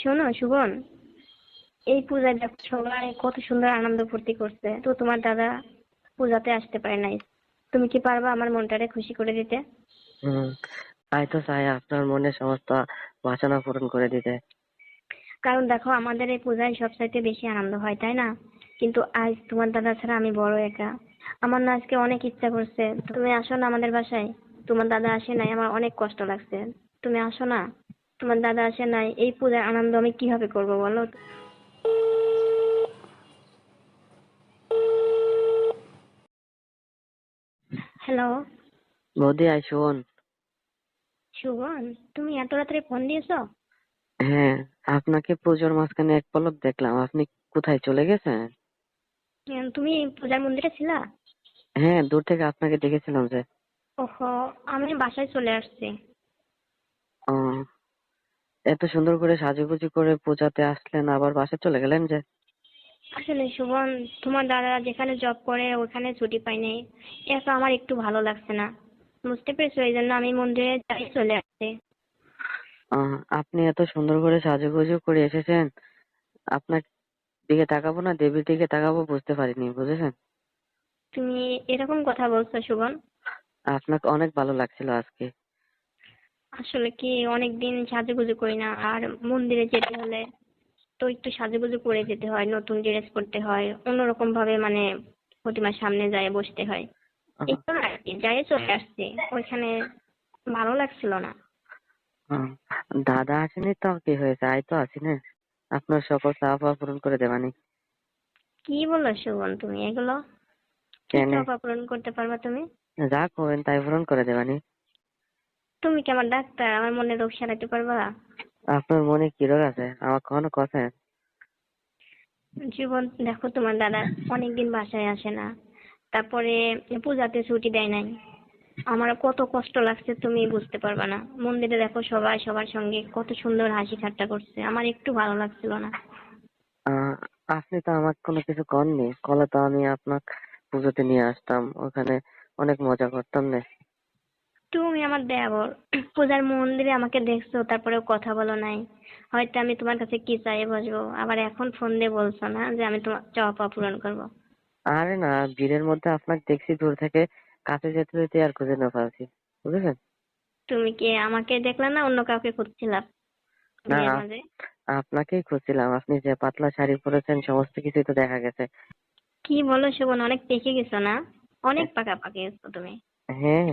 শোনো সুবন। এই পূজায় দেখো সবাই কত সুন্দর আনন্দ ফুর্তি করছে। তো তোমার দাদা পূজাতে আসতে পারে নাই। তুমি কি পারবা আমার মনটারে খুশি করে দিতে? তাই তো চাই আপনার মনে সমস্ত বাসনা পূরণ করে দিতে। কারণ দেখো আমাদের এই পূজায় সবচাইতে বেশি আনন্দ হয় তাই না? কিন্তু আজ তোমার দাদা ছাড়া আমি বড় একা। আমার না আজকে অনেক ইচ্ছা করছে। তুমি আসো না আমাদের বাসায়। তোমার দাদা আসে নাই আমার অনেক কষ্ট লাগছে। তুমি আসো না? তোমার দাদা আসে নাই এই পূজার আনন্দ আমি কীভাবে করব বলো? হ্যালো বৌদি আই শোন। সুবন তুমি এত রাত্রে ফোন দিয়েছ? হ্যাঁ আপনাকে পুজোর মাঝখানে এক পলক দেখলাম। আপনি কোথায় চলে গেছেন? তুমি পূজার মন্দিরে ছিলা? হ্যাঁ দূর থেকে আপনাকে দেখেছিলাম যে। ওহো আমি বাসায় চলে আসছি। ও এত সুন্দর করে সাজুগুজু করে পূজাতে আসলেন আবার বাসায় চলে গেলেন যে? আসলে সুবন তোমার দাদা যেখানে জব করে ওখানে ছুটি পাই নাই। একা আমার একটু ভালো লাগছে না। বুঝতে পেরেছ? এই জন্য আমি মন্দিরে যাই চলে আসছি আপনি এত সুন্দর করে সাজুগুজু করে এসেছেন। আপনার দিকে তাকাবো না দেবীর দিকে তাকাবো বুঝতে পারিনি বুঝেছেন? তুমি এরকম কথা বলছো সুবন আপনাকে অনেক ভালো লাগছিল আজকে। আসলে কি অনেকদিন সাজুগুজু করি না। আর মন্দিরে যেতে হলে তো একটু সাজুগুজু করে যেতে হয় নতুন ড্রেস পরতে হয় অন্যরকম ভাবে মানে প্রতিমার সামনে যায় বসতে হয়। এই তো আর কি যাই চলে আসছি ওইখানে ভালো লাগছিল না। দাদা আসেনি তো কি হয়েছে? আই তো আছি না। আপনার সকল চাওয়া পূরণ করে দেবানি কি বলো সুবন তুমি এগুলো? কেন? পূরণ করতে পারবা তুমি? যা করবেন তাই পূরণ করে দেবানি তুমি কি আমার ডাক্তার? আমার মনে রোগ সারাতে পারবা? আপনার মনে কি রোগ আছে? আমার কখনো কথা জীবন দেখো তোমার দাদা অনেকদিন বাসায় আসে না। তারপরে পূজাতে ছুটি দেয় নাই। আমার কত কষ্ট লাগছে তুমি বুঝতে পারবা না। মন্দিরে দেখো সবাই সবার সঙ্গে কত সুন্দর হাসি ঠাট্টা করছে। আমার একটু ভালো লাগছিল না। আহ, আপনি তো আমার কোনো কিছু কননি। কলে তো আমি আপনার পুজোতে নিয়ে আসতাম। ওখানে অনেক মজা করতাম না। তুমি আমার দেবর। পূজার মন্দিরে আমাকে দেখছ তারপরেও কথা বলো নাই। হয়তো আমি তোমার কাছে কি চাই বসবো। আবার এখন ফোন দিয়ে বলছো না যে আমি তোমার চাওয়া পূরণ করব। আরে না ভিড়ের মধ্যে আপনাকে দেখছি দূর থেকে। কাছে যেতে যেতে আর খুঁজে না পাচ্ছি। বুঝেছেন? তুমি কি আমাকে দেখলে না অন্য কাউকে খুঁজছিলাম? না আপনাকেই খুঁজছিলাম। আপনি যে পাতলা শাড়ি পরেছেন সমস্ত কিছুই তো দেখা গেছে। কি বলো শোভন অনেক পেকে গেছো না? অনেক পাকা পাকে গেছো তুমি। হ্যাঁ।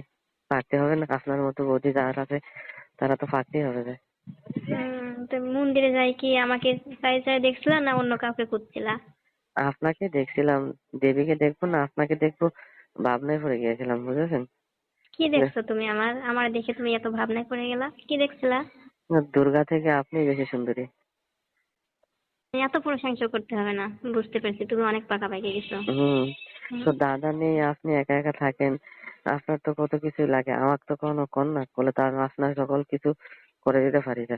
পারতে হবে না আপনার মতো বৌদি যারা আছে তারা তো পারতেই হবে যে। উম, তুমি মন্দিরে যাই কি আমাকে চাই চাই দেখছিলা না অন্য কাউকে খুঁজছিলা? আপনাকে দেখছিলাম দেবীকে দেখব না আপনাকে দেখব ভাবনায় পড়ে গিয়েছিলাম বুঝেছেন? কি দেখছ তুমি আমার? আমার দেখে তুমি এত ভাবনায় পড়ে গেলা কি দেখছিলা? দুর্গা থেকে আপনি বেশি সুন্দরী। এত প্রশংসা করতে হবে না বুঝতে পেরেছি তুমি অনেক পাকা পাকে গেছো। হুম হুম। তো দাদা নেই আপনি একা একা থাকেন আপনার তো কত কিছু লাগে। আমাকে তো কোনো কর না করলে তো আমি আপনার সকল কিছু করে দিতে পারি না।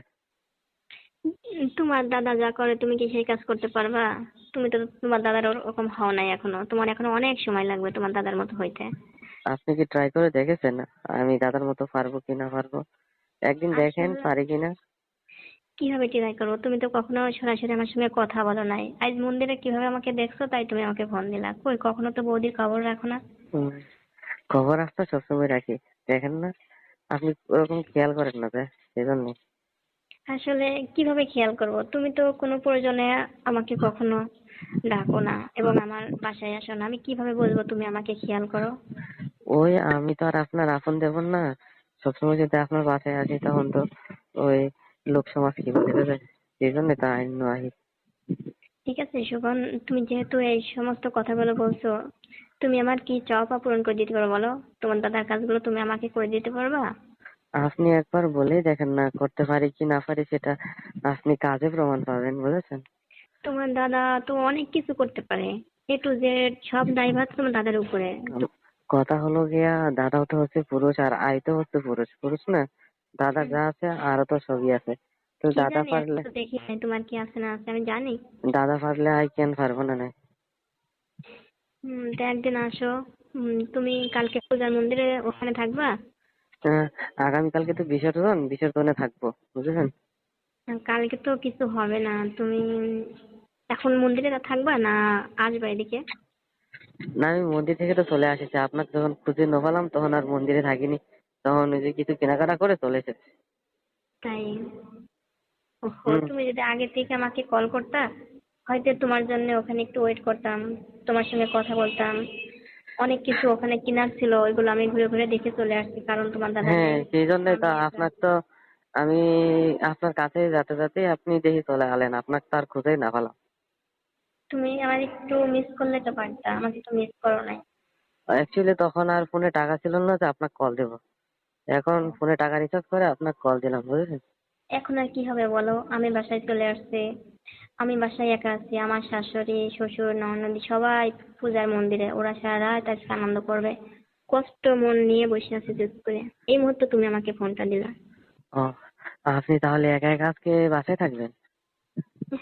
তোমার দাদা যা করে তুমি কি সেই কাজ করতে পারবা? তুমি তো তোমার দাদার ওরকম হও নাই এখনও। তোমার এখনও অনেক সময় লাগবে তোমার দাদার মতো হইতে। আপনি কি ট্রাই করে দেখেছেন? আমি দাদার মতো পারব কি না পারব? একদিন দেখেন পারি কিনা কীভাবে ট্রাই করব? তুমি তো কখনো সরাসরি আমার সঙ্গে কথা বলো নাই। আজ মন্দিরে কীভাবে আমাকে দেখছ তাই তুমি আমাকে ফোন দিলা। কই কখনো তো বৌদির খবর রাখো না। খবর আসতে সবসময় রাখি। দেখেন না আপনি ওরকম খেয়াল করেন না যে সেজন্য আসলে কীভাবে খেয়াল করব? তুমি তো কোনো প্রয়োজনে আমাকে কখনো ডাকো না এবং আমার বাসায় আসো না। আমি কীভাবে বলব তুমি আমাকে খেয়াল করো? ওই আমি তো আর আপনার আপন দেব না। সবসময় যদি আপনার বাসায় আসি তখন তো ওই লোক সমাজ কি বলে দেবে সেই জন্য তো আইন আহি ঠিক আছে সুগন তুমি যেহেতু এই সমস্ত কথাগুলো বলছো তুমি আমার কি চাওয়া পূরণ করে দিতে পারো বলো? তোমার দাদার কাজগুলো তুমি আমাকে করে দিতে পারবা? আপনি একবার বলে দেখেন না করতে পারি কি না পারি সেটা আপনি কাজে প্রমাণ পাবেন বুঝেছেন? তোমার দাদা তো অনেক কিছু করতে পারে এ টু জেড সব দায়ভার তোমার দাদার উপরে। কথা হলো গিয়া দাদাও তো হচ্ছে পুরুষ আর আই তো হচ্ছে পুরুষ পুরুষ না? দাদা যা আছে আরও তো সবই আছে। তো দাদা পারলে দেখি তোমার কি আছে না আছে আমি জানি। দাদা পারলে আই কেন পারব না না? হুম তো একদিন আসো। তুমি কালকে পূজার মন্দিরে ওখানে থাকবা? আহ, আগামীকালকে তো বিসর্জন বিসর্জনে থাকব বুঝেছেন? কালকে তো কিছু হবে না তুমি এখন মন্দিরে থাকবা না আসবা এদিকে? না আমি মন্দির থেকে তো চলে আসেছি। আপনার যখন খুঁজে ন পেলাম তখন আর মন্দিরে থাকিনি। তখন ওই যে কিছু কেনাকাটা করে চলে এসেছি। তাই? ওহো তুমি যদি আগে থেকে আমাকে কল করতা হয়তো তোমার জন্য ওখানে একটু ওয়েট করতাম তোমার সঙ্গে কথা বলতাম। অনেক কিছু ওখানে কেনার ছিল ওইগুলো আমি ঘুরে ঘুরে দেখে চলে আসছি কারণ তোমার দাদা হ্যাঁ সেই জন্যই তো আপনার তো আমি আপনার কাছে যেতে যেতেই আপনি দেখি চলে গেলেন আপনার তো আর খুঁজেই না পেলাম। তুমি আমার একটু মিস করলে তো পারতা আমাকে তো মিস করো নাই। অ্যাকচুয়ালি তখন আর ফোনে টাকা ছিল না যে আপনাকে কল দেবো। এখন ফোনে টাকা রিচার্জ করে আপনাকে কল দিলাম বুঝেছেন? এখন আর কি হবে বলো? আমি বাসায় চলে আসছি। আমি বাসায় একা আছি। আমার শাশুড়ি শ্বশুর ননদি সবাই পূজার মন্দিরে। ওরা সারা রাত আজকে আনন্দ করবে। কষ্ট মন নিয়ে বসে আছি চুপ করে। এই মুহূর্তে তুমি আমাকে ফোনটা দিলা। ও আপনি তাহলে একা একা আজকে বাসায় থাকবেন?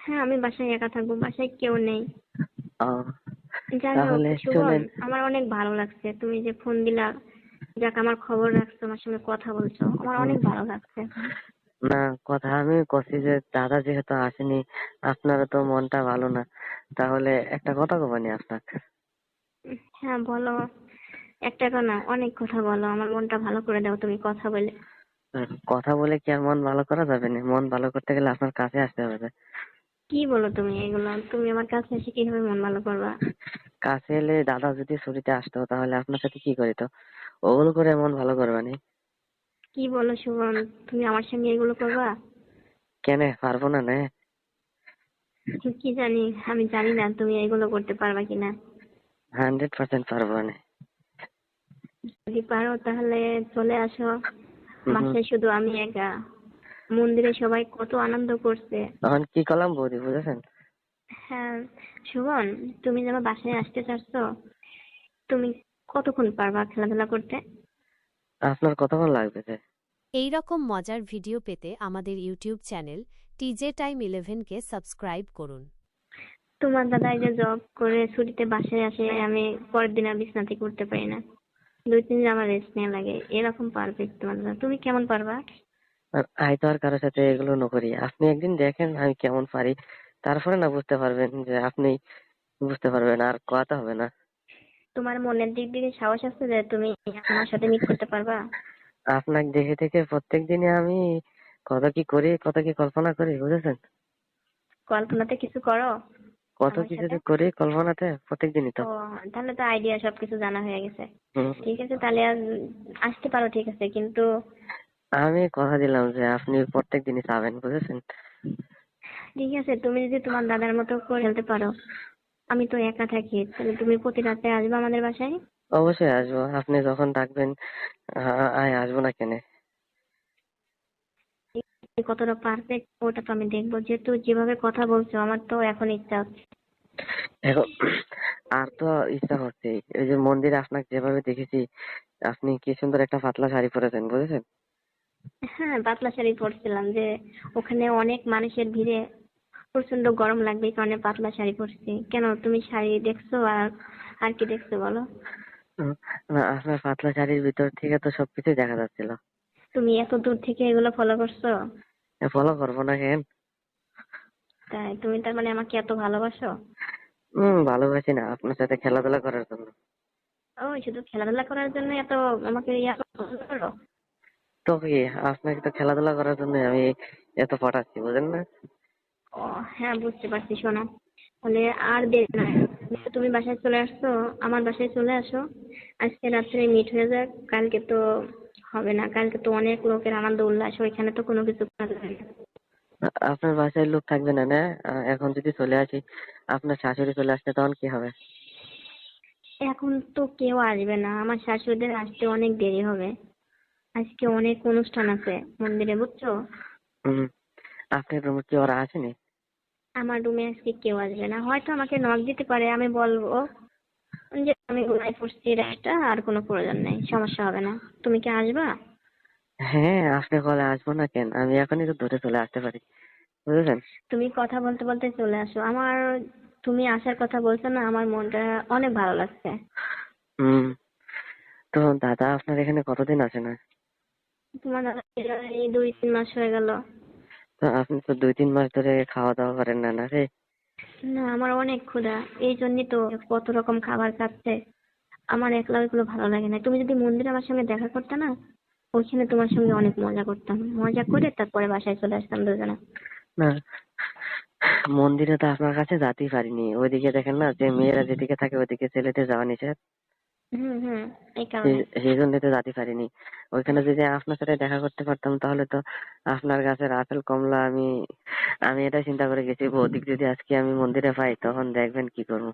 হ্যাঁ আমি বাসায় একা থাকব। বাসায় কেউ নেই। ও জানো তাহলে চলেন। আমার অনেক ভালো লাগছে। তুমি যে ফোন দিলা যাক আমার খবর রাখছো আমার সঙ্গে কথা বলছো। আমার অনেক ভালো লাগছে। না কথা আমি করছি যে দাদা যেহেতু আসেনি আপনারও তো মনটা ভালো না। তাহলে একটা কথা কবানি আপনাকে। হ্যাঁ বলো। একটা না অনেক কথা বলো। আমার মনটা ভালো করে দাও তুমি কথা বলে। কথা বলে কি আর মন ভালো করা যাবে না? মন ভালো করতে গেলে আপনার কাছে আসতে হবে কি বলো তুমি এগুলো? তুমি আমার কাছে এসে কীভাবে মন ভালো করবা? কাছে এলে দাদা যদি ছুটিতে আসতো তাহলে আপনার সাথে কি করিত? ওগুলো করে মন ভালো করবে না। কি বলো শুভন তুমি আমার সঙ্গে এগুলো করবা? কেন পারব না না। কি জানি আমি জানি না তুমি এগুলো করতে পারবা কিনা। হান্ড্রেড পার্সেন্ট পারব না। যদি পারো তাহলে চলে আসো। বাসায় শুধু আমি একা। মন্দিরে সবাই কত আনন্দ করছে। তখন কি করলাম বৌদি বুঝেছেন? হ্যাঁ সুমন তুমি যেন বাসায় আসতে চাচ্ছ তুমি কতক্ষণ পারবা খেলাধুলা করতে? আপনার কতক্ষণ লাগবে যে এই রকম মজার ভিডিও পেতে আমাদের ইউটিউব চ্যানেল টিজে টাইম ইলেভেনকে সাবস্ক্রাইব করুন। তোমার দাদা এই যে জব করে ছুটিতে বাসায় আসে আমি পরের দিন আর বিছনা থেকে উঠতে পারি না। দুই তিন দিন আমার রেস্ট নেওয়া লাগে এরকম পারফেক্ট তোমার দাদা। তুমি কেমন পারবা? আর আই তো আর কারোর সাথে এগুলো ন করি আপনি একদিন দেখেন আমি কেমন পারি তারপরে না বুঝতে পারবেন যে আপনি বুঝতে পারবেন আর কথা হবে না। তোমার মনের দিক থেকে সাহস আছে যে তুমি আমার সাথে মিট করতে পারবা? আপনাকে দেখে দেখে প্রত্যেক দিনে আমি কত কি করি কত কি কল্পনা করি বুঝেছেন? কল্পনাতে কিছু করো কত কিছু? করি কল্পনাতে প্রত্যেক দিনই তো। তাহলে তো আইডিয়া সবকিছু জানা হয়ে গেছে। ঠিক আছে তাহলে আসতে পারো ঠিক আছে কিন্তু আমি কথা দিলাম যে আপনি প্রত্যেক দিনই চাবেন বুঝেছেন? ঠিক আছে তুমি যদি তোমার দাদার মতো করে খেলতে পারো। আমি তো একা থাকি তাহলে তুমি প্রতি রাতে আসবে আমাদের বাসায়? অবশ্যই আসব। আপনি যখন ডাকবেন আয় আসব না কেন? কতটা পারফেক্ট ওটা তো আমি দেখব। যেহেতু যেভাবে কথা বলছো আমার তো এখন ইচ্ছা হচ্ছে। এখন আর তো ইচ্ছা হচ্ছে ওই যে মন্দিরে আপনাকে যেভাবে দেখেছি আপনি কি সুন্দর একটা পাতলা শাড়ি পরেছেন বুঝেছেন? হ্যাঁ পাতলা শাড়ি পরছিলাম যে ওখানে অনেক মানুষের ভিড়ে প্রচণ্ড গরম লাগবে এই কারণে পাতলা শাড়ি পরছি। কেন? তুমি শাড়ি দেখছ আর আর কি দেখছ বলো? না আপনার পাতলা শাড়ির ভিতর থেকে তো সবকিছুই দেখা যাচ্ছিল। তুমি এত দূর থেকে এগুলো ফলো করছ? ফলো করব না কেন? তাই তুমি তার মানে আমাকে এত ভালোবাসো? হম ভালোবাসি না আপনার সাথে খেলাধুলা করার জন্য। ও শুধু খেলাধুলা করার জন্য এত আমাকে ইয়া করো? তো কি আপনাকে তো খেলাধুলা করার জন্য আমি এত পটাচ্ছি বুঝেন না? ও হ্যাঁ বুঝতে পারছি শোনো। তাহলে আর দেরি নয় তুমি বাসায় চলে আসছো আমার বাসায় চলে আসো। আজকে রাত্রে মিট হয়ে যাক কালকে তো হবে না। কালকে তো অনেক লোকের আনন্দ উল্লাস ওইখানে তো কোনো কিছু করা যাবে না। আপনার বাসায় লোক থাকবে না না? এখন যদি চলে আসি আপনার শাশুড়ি চলে আসলে তখন কি হবে? এখন তো কেউ আসবে না। আমার শাশুড়িদের আসতে অনেক দেরি হবে। আজকে অনেক অনুষ্ঠান আছে মন্দিরে বুঝছ? হম। আপনার রুমে কি ওরা আসেনি? আমার রুমে আজকে কেউ আসবে না। হয়তো আমাকে নক দিতে পারে আমি বলব যে আমি ঘুমাই পড়ছি রাতটা আর কোনো প্রয়োজন নেই সমস্যা হবে না। তুমি কি আসবা? হ্যাঁ আপনি কলে আসব না কেন? আমি এখনই তো দূরে চলে আসতে পারি। বুঝেছেন? তুমি কথা বলতে বলতে চলে আসো। আমার তুমি আসার কথা বলছো না আমার মনটা অনেক ভালো লাগছে। হম। তো দাদা আপনার এখানে কতদিন আছে না? তোমার দাদা এই দুই তিন মাস হয়ে গেল। তো আপনি তো দুই তিন মাস ধরে খাওয়া দাওয়া করেন না নাকি না আমার অনেক ক্ষুধা। এই জন্যই তো কত রকম খাবার খাচ্ছে। আমার একলা ওইগুলো ভালো লাগে না। তুমি যদি মন্দিরে আমার সঙ্গে দেখা করতে না ওইখানে তোমার সঙ্গে অনেক মজা করতাম। মজা করে তারপরে বাসায় চলে আসতাম দুজনে। না মন্দিরে তো আপনার কাছে যেতেই পারিনি। ওইদিকে দেখেন না যে মেয়েরা যেদিকে থাকে ওইদিকে ছেলেদের যাওয়া নিষেধ। হুম হুম এই কারণে। সেই- সেই জন্য তো যেতে পারিনি। ওইখানে যদি আপনার সাথে দেখা করতে পারতাম তাহলে তো আপনার গাছের আপেল কমলা আমি আমি এটা চিন্তা করে গেছি বৌদিক যদি আজকে আমি মন্দিরে পাই তখন দেখবেন কি করব।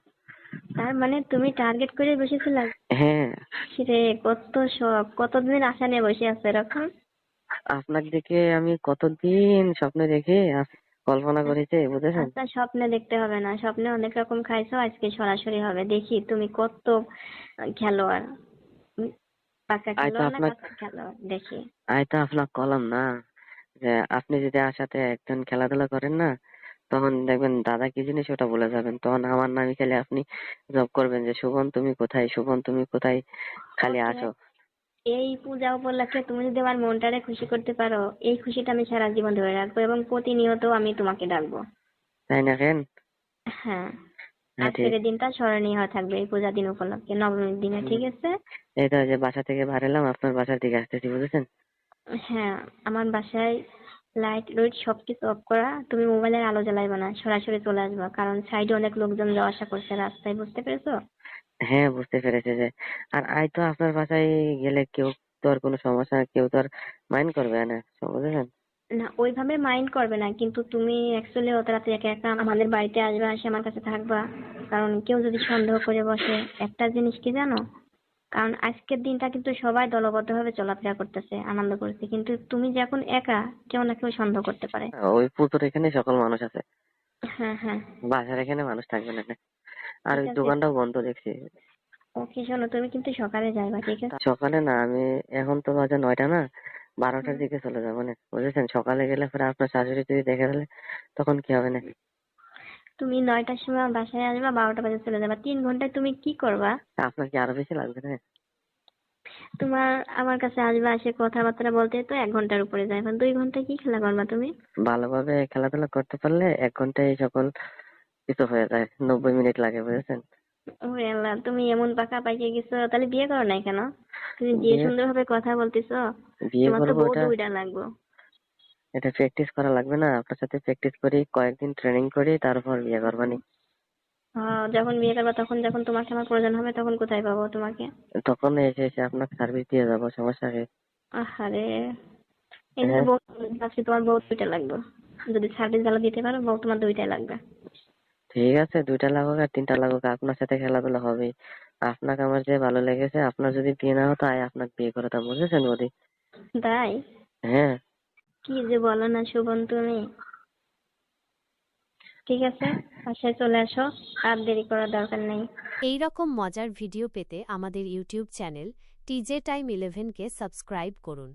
তার মানে তুমি টার্গেট করে বসেছিলে? হ্যাঁ। রে কত শখ কতদিন আশা নিয়ে বসে আছে এরকম? আপনার দিকে আমি কতদিন স্বপ্ন দেখে আস- কল্পনা করেছি বুঝেছেন? আচ্ছা স্বপ্নে দেখতে হবে না। স্বপ্নে অনেক রকম খাইছো আজকে সরাসরি হবে। দেখি তুমি কত খেলোয়াড়। পাকা খেলোয়াড় না খেলোয়াড়? দেখি। আমি তো আপনার কলম না। যে আপনি যদি আর সাথে একজন খেলাধুলা করেন না তখন দেখবেন দাদা কি জিনিস ওটা বলে যাবেন। তখন আমার নামে খালি আপনি জব করবেন যে শুভন তুমি কোথায়? শুভন তুমি কোথায়? খালি. আসো। এই পূজা উপলক্ষে তুমি যদি আমার মনটারে খুশি করতে পারো এই খুশিটা আমি সারা জীবন ধরে রাখব এবং প্রতিনিয়ত আমি তোমাকে ডাকবো। তাই না কেন? হ্যাঁ। হ্যাঁ আজকের দিনটা স্মরণীয় হয়ে থাকবে এই পূজা দিন উপলক্ষে। নবমীর দিনে ঠিক আছে? এই তো যে বাসা থেকে বার এলাম আপনার বাসার দিকে আসতেছি বুঝেছেন? হ্যাঁ আমার বাসায় লাইট লুইট সবকিছু অফ করা। তুমি মোবাইলের আলো জ্বালাইবে না সরাসরি চলে আসবা কারণ সাইডে অনেক লোকজন যাওয়া আসা করছে রাস্তায় বুঝতে পেরেছ? হ্যাঁ বুঝতে পেরেছি যে। আর আই তো আপনার বাসায় গেলে কেউ তো আর কোনো সমস্যা কেউ তো আর মাইন্ড করবে না বুঝেছেন? না ওইভাবে মাইন্ড করবে না কিন্তু তুমি অ্যাকচুয়ালি অত রাতে একা একা আমাদের বাড়িতে আসবে এসে আমার কাছে থাকবা। কারণ কেউ যদি সন্দেহ করে বসে একটা জিনিস কি জানো? কারণ আজকের দিনটা কিন্তু সবাই দলবদ্ধভাবে চলাফেরা করতেছে আনন্দ করছে কিন্তু তুমি যখন একা কেউ না কেউ সন্দেহ করতে পারে। ওই পুকুর এখানে সকল মানুষ আছে। হ্যাঁ হ্যাঁ। বাসার এখানে মানুষ থাকবে না। আর। দোকানটাও বন্ধ দেখছি। ওকে শোনো তুমি কিন্তু সকালে যাইবা ঠিক আছে? সকালে না আমি এখন তো বাজে নয়টা না বারোটার দিকে চলে যাব না। বুঝেছেন? সকালে গেলে পরে আপনার শাশুড়ি যদি দেখে ফেলে তখন কি হবে না? তুমি নয়টার সময় বাসায় আসবা বারোটা বাজে চলে যাবা। তিন ঘন্টায় তুমি কি করবা? আপনার কি আরও বেশি লাগবে না? তোমার আমার কাছে আসবা এসে কথাবার্তা বলতে তো এক ঘণ্টার উপরে যাইবা। দুই ঘন্টায় কি খেলা করবা তুমি? ভালোভাবে খেলাধুলা করতে পারলে এক ঘন্টায় সকল কিছু হয়ে যায় নব্বই মিনিট লাগে বুঝেছেন? ওরে আল্লাহ তুমি এমন পাকা পাইকে গেছো তাহলে বিয়ে করো নাই কেন? তুমি যে বিয়ে- সুন্দর ভাবে কথা বলতেছো বিয়ে তোমার তো করব ওটা লাগবে। এটা প্র্যাকটিস করা লাগবে না আপনার সাথে প্র্যাকটিস করি কয়েকদিন ট্রেনিং করি তারপর বিয়ে করবানি আহ, যখন বিয়ে করবা তখন যখন তোমাকে আমার প্রয়োজন হবে তখন কোথায় পাবো তোমাকে? তখন এসে এসে আপনাকে সার্ভিস দিয়ে যাব সমস্যা কি? আহারে এই জন্য হ্যাঁ। বউ তোমার বউ দুইটা লাগবে। যদি সার্ভিস ভালো দিতে পারো বউ তোমার দুইটাই লাগবে। ঠিক আছে দুইটা লাগুক আর তিনটা লাগুক আপনার সাথে খেলাধুলা হবে আপনাকে আমার যে ভালো লেগেছে আপনার যদি বিয়ে না হতো আয় আপনাকে বিয়ে করতাম বুঝেছেন বৌদি? তাই? হ্যাঁ। কি যে বলো না শুভন তুমি। ঠিক আছে বাসায় চলে আসো আর দেরি করার দরকার নেই। এই রকম মজার ভিডিও পেতে আমাদের ইউটিউব চ্যানেল টিজে টাইম ইলেভেনকে সাবস্ক্রাইব করুন।